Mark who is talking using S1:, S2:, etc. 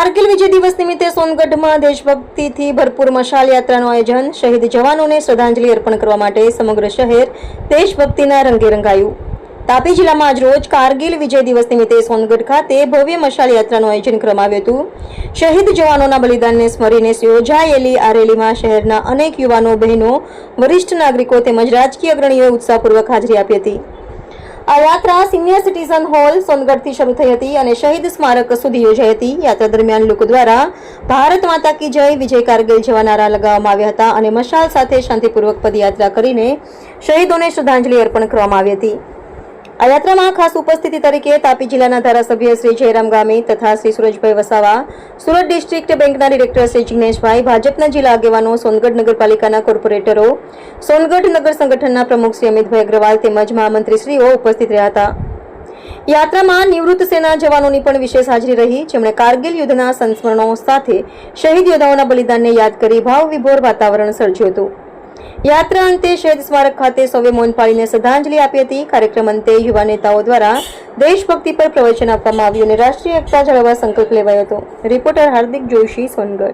S1: વિજય દિવસ નિમિત્તે સોનગઢમાં દેશભક્તિથી ભરપૂર મશાલ યાત્રાનું આયોજન શહીદ જવાનોને શ્રદ્ધાંજલિ અર્પણ કરવા માટે સમગ્ર શહેર દેશભક્તિના રંગે રંગાયું. તાપી જિલ્લામાં આજરોજ કારગિલ વિજય દિવસ નિમિત્તે સોનગઢ ખાતે ભવ્ય મશાલ યાત્રાનું આયોજન કરવામાં આવ્યું હતું. શહીદ જવાનોના બલિદાનને સ્મરીને યોજાયેલી આ રેલીમાં શહેરના અનેક યુવાનો, બહેનો, વરિષ્ઠ નાગરિકો તેમજ રાજકીય અગ્રણીઓએ ઉત્સાહપૂર્વક હાજરી આપી હતી. આ યાત્રા સિનિયર સિટીઝન હોલ સોનગઢથી શરૂ થઈ હતી અને શહીદ સ્મારક સુધી યોજાઈ હતી. યાત્રા દરમિયાન લોકો દ્વારા ભારત માતા કી જય, વિજય કારગિલ જેવા નારા લગાવવામાં આવ્યા હતા અને મશાલ સાથે શાંતિપૂર્વક પદયાત્રા કરીને શહીદોને શ્રદ્ધાંજલિ અર્પણ કરવામાં આવી હતી. આ યાત્રામાં ખાસ ઉપસ્થિતિ તરીકે તાપી જિલ્લાના ધારાસભ્ય શ્રી જયરામ ગામી તથા શ્રી સુરજભાઈ વસાવા, સુરત ડિસ્ટ્રિક્ટ બેંકના ડિરેક્ટર શ્રી જિગ્નેશભાઈ, ભાજપના જિલ્લા આગેવાનો સોનગઢ નગરપાલિકાના કોર્પોરેટરો, સોનગઢ નગર સંગઠનના પ્રમુખ શ્રી અમિતભાઈ અગ્રવાલ તેમજ મહામંત્રીશ્રીઓ ઉપસ્થિત રહ્યા હતા. યાત્રામાં નિવૃત્ત સેના જવાનોની પણ વિશેષ હાજરી રહી, જેમણે કારગિલ યુદ્ધના સંસ્મરણો સાથે શહીદ યોદ્ધાઓના બલિદાનને યાદ કરી ભાવવિભોર વાતાવરણ સર્જ્યું હતું. યાત્રા અંતે શહીદ સ્મારક ખાતે સૌએ મૌન પાળીને શ્રદ્ધાંજલિ આપી હતી. કાર્યક્રમ અંતે યુવા નેતાઓ દ્વારા દેશભક્તિ પર પ્રવચન આપવામાં આવ્યું અને રાષ્ટ્રીય એકતા જાળવવા સંકલ્પ લેવાયો હતો. રિપોર્ટર હાર્દિક જોશી સોનગઢ.